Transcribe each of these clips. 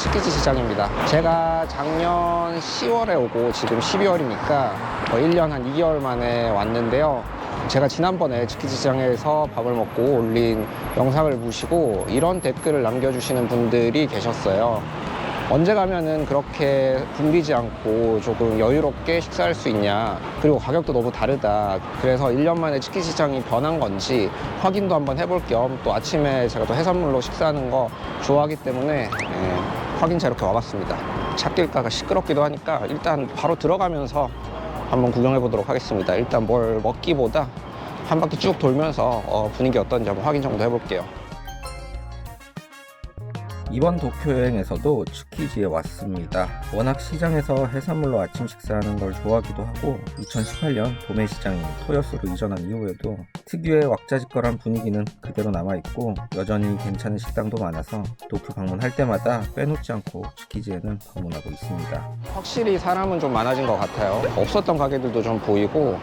치키지 시장입니다. 제가 작년 10월에 오고 지금 12월이니까 1년 한 2개월 만에 왔는데요. 제가 지난번에 치키지 시장에서 밥을 먹고 올린 영상을 보시고 이런 댓글을 남겨주시는 분들이 계셨어요. 언제 가면은 그렇게 붐비지 않고 조금 여유롭게 식사할 수 있냐. 그리고 가격도 너무 다르다. 그래서 1년 만에 치킨 시장이 변한 건지 확인도 한번 해볼 겸 또 아침에 제가 또 해산물로 식사하는 거 좋아하기 때문에 예, 확인차 이렇게 와봤습니다. 찾길가가 시끄럽기도 하니까 일단 바로 들어가면서 한번 구경해 보도록 하겠습니다. 일단 뭘 먹기보다 한 바퀴 쭉 돌면서 어, 분위기 어떤지 한번 확인 정도 해볼게요. 이번 도쿄 여행에서도 츠키지에 왔습니다. 워낙 시장에서 해산물로 아침 식사하는 걸 좋아하기도 하고 2018년 도매 시장이 토요스로 이전한 이후에도 특유의 왁자지껄한 분위기는 그대로 남아있고 여전히 괜찮은 식당도 많아서 도쿄 방문할 때마다 빼놓지 않고 츠키지에는 방문하고 있습니다. 확실히 사람은 좀 많아진 것 같아요. 없었던 가게들도 좀 보이고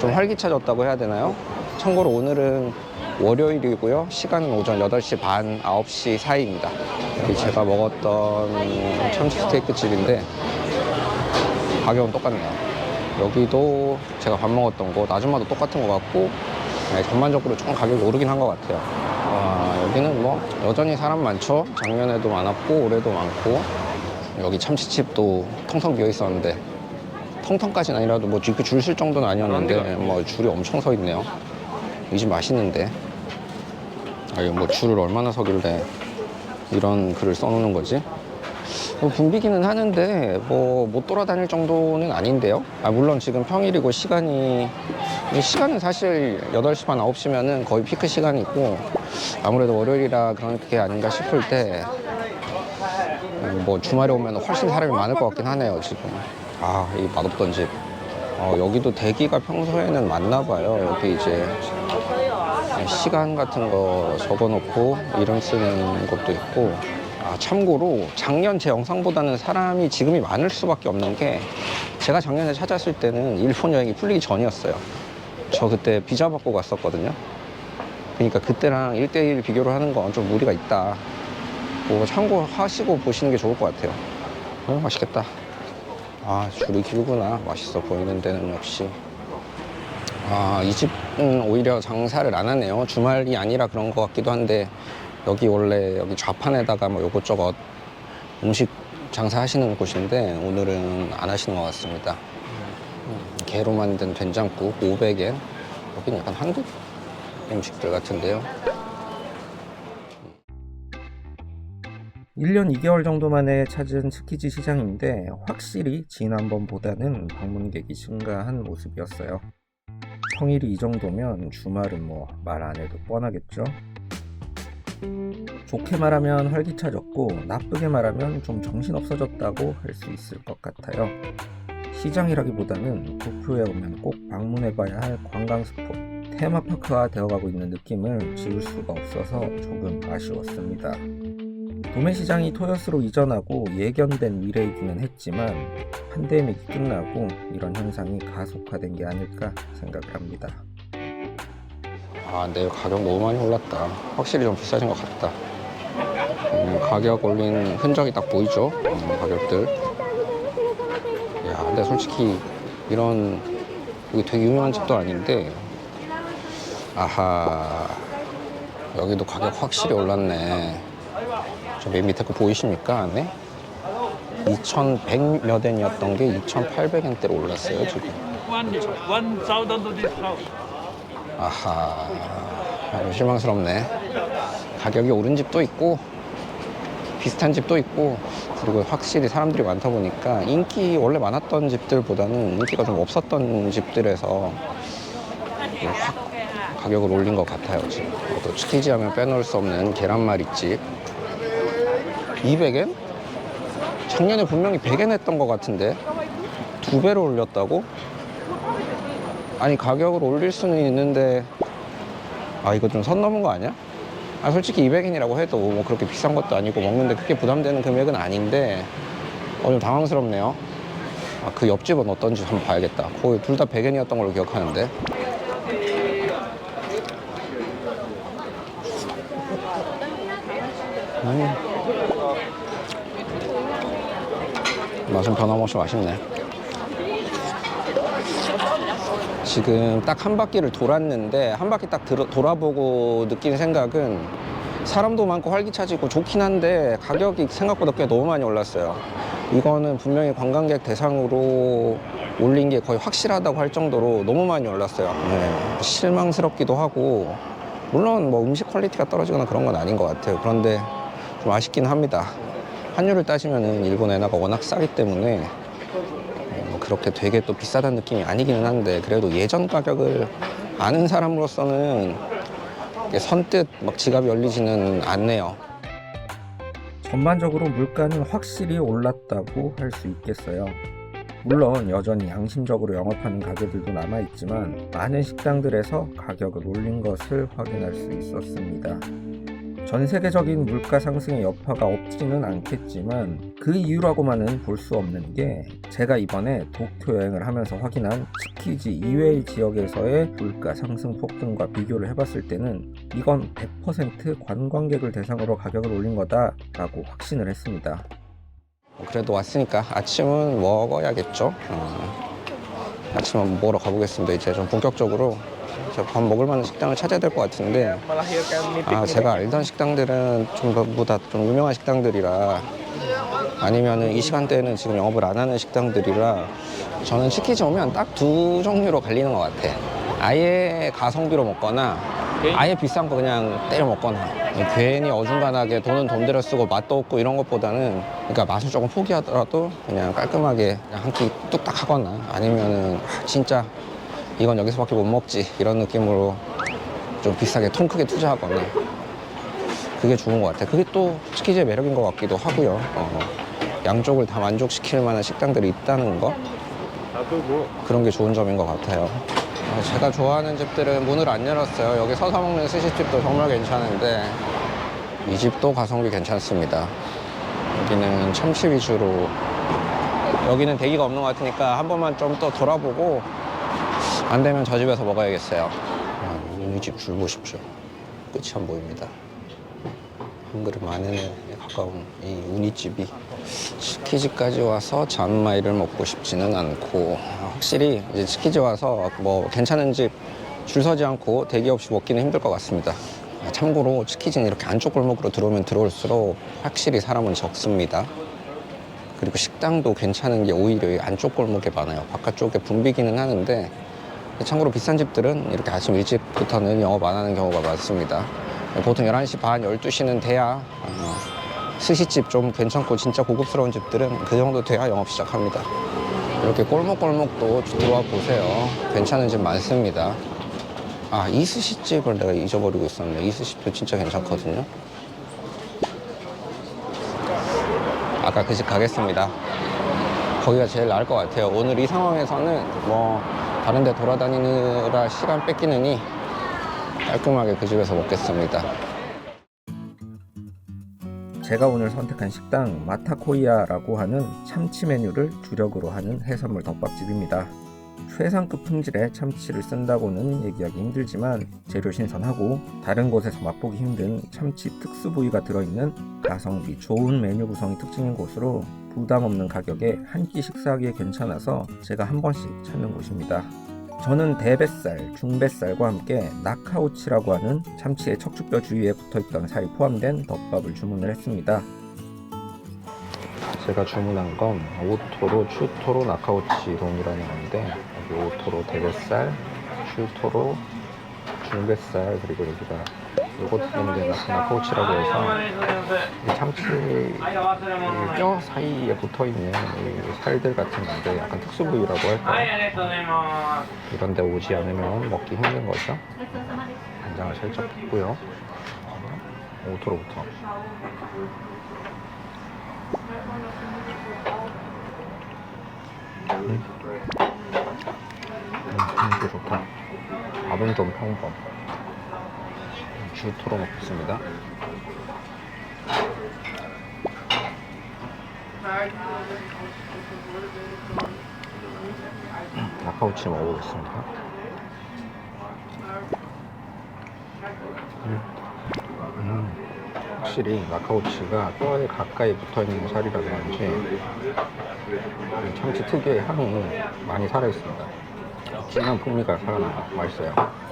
좀 활기차졌다고 해야 되나요? 참고로 오늘은 월요일이고요. 시간은 오전 8시 반, 9시 사이입니다. 여기 제가 먹었던 참치 스테이크 집인데 가격은 똑같네요. 여기도 제가 밥 먹었던 곳 아줌마도 똑같은 것 같고 네, 전반적으로 조금 가격이 오르긴 한 것 같아요. 와, 여기는 뭐 여전히 사람 많죠. 작년에도 많았고 올해도 많고 여기 참치집도 텅텅 비어 있었는데 텅텅까지는 아니라도 뭐 이렇게 줄쓸 정도는 아니었는데 뭐 줄이 엄청 서 있네요. 이 집 맛있는데. 아, 이거 뭐 줄을 얼마나 서길래 이런 글을 써놓는 거지? 뭐 붐비기는 하는데 뭐 못 돌아다닐 정도는 아닌데요. 아, 물론 지금 평일이고 시간이 이 시간은 사실 8시 반 9시면은 거의 피크 시간이고 아무래도 월요일이라 그런 게 아닌가 싶을 때 뭐 주말에 오면 훨씬 사람이 많을 것 같긴 하네요 지금 아 이 맛없던 집 어, 여기도 대기가 평소에는 많나 봐요. 여기 이제 시간 같은 거 적어놓고 이름 쓰는 것도 있고. 아, 참고로 작년 제 영상보다는 사람이 지금이 많을 수밖에 없는 게 제가 작년에 찾았을 때는 일본 여행이 풀리기 전이었어요. 저 그때 비자 받고 갔었거든요. 그러니까 그때랑 1대1 비교를 하는 건 좀 무리가 있다. 뭐 참고하시고 보시는 게 좋을 것 같아요. 어, 맛있겠다 아 줄이 길구나 맛있어 보이는 데는 역시 아, 이 집은 오히려 장사를 안 하네요. 주말이 아니라 그런 것 같기도 한데 여기 원래 여기 좌판에다가 뭐 요것저것 음식 장사하시는 곳인데 오늘은 안 하시는 것 같습니다. 음, 게로 만든 된장국 500엔. 여기는 약간 한국 음식들 같은데요. 1년 2개월 정도 만에 찾은 스키지 시장인데 확실히 지난번보다는 방문객이 증가한 모습이었어요. 평일이 이 정도면 주말은 뭐 말 안 해도 뻔하겠죠. 좋게 말하면 활기차졌고 나쁘게 말하면 좀 정신 없어졌다고 할 수 있을 것 같아요. 시장이라기보다는 도쿄에 오면 꼭 방문해봐야 할 관광 스포 테마파크화 되어가고 있는 느낌을 지울 수가 없어서 조금 아쉬웠습니다. 도매시장이 토요스로 이전하고 예견된 미래이기는 했지만 팬데믹이 끝나고 이런 현상이 가속화된 게 아닐까 생각을 합니다. 아, 근데 가격 너무 많이 올랐다. 확실히 좀 비싸진 것 같다. 음, 가격 올린 흔적이 딱 보이죠? 음, 가격들. 야, 근데 솔직히 이런 여기 되게 유명한 집도 아닌데 아하 여기도 가격 확실히 올랐네. 저 맨 밑에 거 보이십니까? 안에? 2,100 몇 엔이었던 게 2,800엔대로 올랐어요, 지금. 아하, 아유, 실망스럽네. 가격이 오른 집도 있고, 비슷한 집도 있고, 그리고 확실히 사람들이 많다 보니까 인기 원래 많았던 집들보다는 인기가 좀 없었던 집들에서 확 가격을 올린 것 같아요, 지금. 또 치키지 하면 빼놓을 수 없는 계란말이집. 200엔? 작년에 분명히 100엔 했던 것 같은데 두 배로 올렸다고? 아니 가격을 올릴 수는 있는데 아 이거 좀 선 넘은 거 아니야? 아 솔직히 200엔이라고 해도 뭐 그렇게 비싼 것도 아니고 먹는데 그렇게 부담되는 금액은 아닌데 어, 좀 당황스럽네요 아, 그 옆집은 어떤지 한번 봐야겠다 거의 둘 다 100엔이었던 걸로 기억하는데 음. 맛은 변함없이 맛있네. 지금 딱 한 바퀴를 돌았는데 한 바퀴 딱 들어- 돌아보고 느낀 생각은 사람도 많고 활기차지고 좋긴 한데 가격이 생각보다 꽤 너무 많이 올랐어요. 이거는 분명히 관광객 대상으로 올린 게 거의 확실하다고 할 정도로 너무 많이 올랐어요. 네. 실망스럽기도 하고 물론 뭐 음식 퀄리티가 떨어지거나 그런 건 아닌 것 같아요. 그런데 좀 아쉽긴 합니다. 환율을 따지면은 일본 엔화가 워낙 싸기 때문에 어, 그렇게 되게 또 비싸다는 느낌이 아니기는 한데 그래도 예전 가격을 아는 사람으로서는 선뜻 막 지갑이 열리지는 않네요. 전반적으로 물가는 확실히 올랐다고 할 수 있겠어요. 물론 여전히 양심적으로 영업하는 가게들도 남아있지만 많은 식당들에서 가격을 올린 것을 확인할 수 있었습니다. 전 세계적인 물가 상승의 여파가 없지는 않겠지만 그 이유라고만은 볼 수 없는 게 제가 이번에 도쿄 여행을 하면서 확인한 치키지 이외의 지역에서의 물가 상승 폭등과 비교를 해봤을 때는 이건 100% 관광객을 대상으로 가격을 올린 거다라고 확신을 했습니다. 뭐 그래도 왔으니까 아침은 먹어야겠죠. 어, 아침 한번 먹으러 가보겠습니다. 이제 좀 본격적으로 밥 먹을 만한 식당을 찾아야 될 것 같은데 아 제가 알던 식당들은 전부다 좀 유명한 식당들이라 아니면은 이 시간대에는 지금 영업을 안 하는 식당들이라 저는 치키즈 오면 딱 두 종류로 갈리는 것 같아. 아예 가성비로 먹거나 아예 비싼 거 그냥 때려 먹거나 괜히 어중간하게 돈은 돈 들여 쓰고 맛도 없고 이런 것보다는 그러니까 맛을 조금 포기하더라도 그냥 깔끔하게 한 끼 뚝딱 하거나 아니면은 진짜 이건 여기서밖에 못 먹지 이런 느낌으로 좀 비싸게 통 크게 투자하거나 그게 좋은 것 같아요. 그게 또 치키즈의 매력인 것 같기도 하고요. 어, 양쪽을 다 만족시킬 만한 식당들이 있다는 거 그런 게 좋은 점인 것 같아요. 어, 제가 좋아하는 집들은 문을 안 열었어요. 여기 서서 먹는 스시집도 정말 괜찮은데 이 집도 가성비 괜찮습니다. 여기는 참치 위주로 여기는 대기가 없는 것 같으니까 한 번만 좀 더 돌아보고 안 되면 저 집에서 먹어야겠어요. 아, 이집 줄 보십시오. 끝이 안 보입니다. 한 그릇 만 원에 가까운 이 우니집이 치키즈까지 와서 잔마이를 먹고 싶지는 않고 확실히 이제 치키즈 와서 뭐 괜찮은 집 줄 서지 않고 대기 없이 먹기는 힘들 것 같습니다. 아, 참고로 치키즈는 이렇게 안쪽 골목으로 들어오면 들어올수록 확실히 사람은 적습니다. 그리고 식당도 괜찮은 게 오히려 이 안쪽 골목에 많아요. 바깥쪽에 붐비기는 하는데 참고로 비싼 집들은 이렇게 아침 일찍부터는 영업 안 하는 경우가 많습니다. 보통 11시 반, 12시는 돼야 어, 스시집 좀 괜찮고 진짜 고급스러운 집들은 그 정도 돼야 영업 시작합니다. 이렇게 골목골목도 들어와 보세요. 괜찮은 집 많습니다. 아, 이 스시집을 내가 잊어버리고 있었네. 이 스시집도 진짜 괜찮거든요. 아까 그 집 가겠습니다. 거기가 제일 나을 것 같아요. 오늘 이 상황에서는 뭐 다른 데 돌아다니느라 시간 뺏기느니 깔끔하게 그 집에서 먹겠습니다. 제가 오늘 선택한 식당 마타코이아라고 하는 참치 메뉴를 주력으로 하는 해산물 덮밥집입니다. 최상급 품질의 참치를 쓴다고는 얘기하기 힘들지만 재료 신선하고 다른 곳에서 맛보기 힘든 참치 특수 부위가 들어있는 가성비 좋은 메뉴 구성이 특징인 곳으로 부담 없는 가격에 한 끼 식사하기에 괜찮아서 제가 한 번씩 찾는 곳입니다. 저는 대뱃살, 중뱃살과 함께 나카오치라고 하는 참치의 척추뼈 주위에 붙어있던 살이 포함된 덮밥을 주문을 했습니다. 제가 주문한 건 오토로, 추토로, 나카오치롱이라는 건데 여기 오토로 대뱃살, 추토로, 중뱃살 그리고 여기가 요것도 이제 나카오치라고 해서 이 참치 이뼈 사이에 붙어있는 이 살들 같은 건데 약간 특수 부위라고 할까요? 이런 데 오지 않으면 먹기 힘든 거죠. 간장을 살짝 붓고요. 오토로부터. 음, 분위기 좋다. 밥은 좀 평범. 주토로 먹겠습니다. 나카우치 먹어보겠습니다. 음. 음. 확실히 마카오치가 뼈에 가까이 붙어 있는 살이라 그런지 이 참치 특유의 향이 많이 살아있습니다. 진한 풍미가 살아나요. 맛있어요.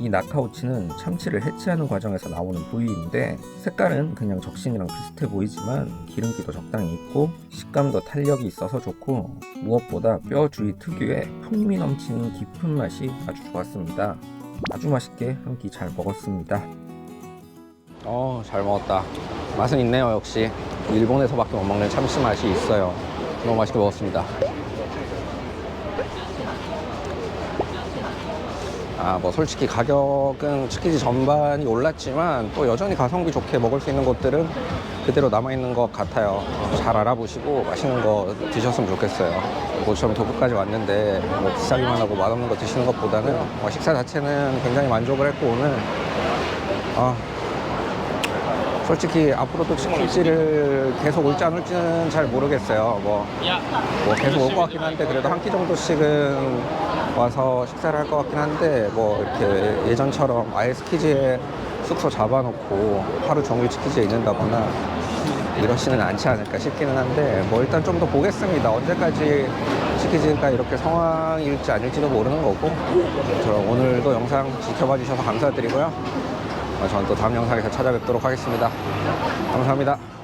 이 나카오치는 참치를 해체하는 과정에서 나오는 부위인데 색깔은 그냥 적신이랑 비슷해 보이지만 기름기도 적당히 있고 식감도 탄력이 있어서 좋고 무엇보다 뼈 주위 특유의 풍미 넘치는 깊은 맛이 아주 좋았습니다. 아주 맛있게 한 끼 잘 먹었습니다. 어, 잘 먹었다. 맛은 있네요, 역시. 일본에서밖에 못 먹는 참치 맛이 있어요. 너무 맛있게 먹었습니다. 아, 뭐 솔직히 가격은 치키지 전반이 올랐지만 또 여전히 가성비 좋게 먹을 수 있는 것들은 그대로 남아있는 것 같아요. 어, 잘 알아보시고 맛있는 거 드셨으면 좋겠어요. 모처럼 도쿄까지 왔는데 뭐 비싸기만 하고 맛없는 거 드시는 것보다는 어, 식사 자체는 굉장히 만족을 했고 오늘 아, 솔직히 앞으로도 치킨집을 계속 올지 안 올지는 잘 모르겠어요. 뭐, 뭐 계속 올 것 같긴 한데 그래도 한 끼 정도씩은 와서 식사를 할 것 같긴 한데 뭐 이렇게 예전처럼 아예 스키지에 숙소 잡아놓고 하루 종일 치키지에 있는다거나 이러지는 않지 않을까 싶기는 한데 뭐 일단 좀 더 보겠습니다. 언제까지 치키지가 이렇게 상황일지 아닐지도 모르는 거고 저 오늘도 영상 지켜봐 주셔서 감사드리고요. 어, 저는 또 다음 영상에서 찾아뵙도록 하겠습니다. 감사합니다.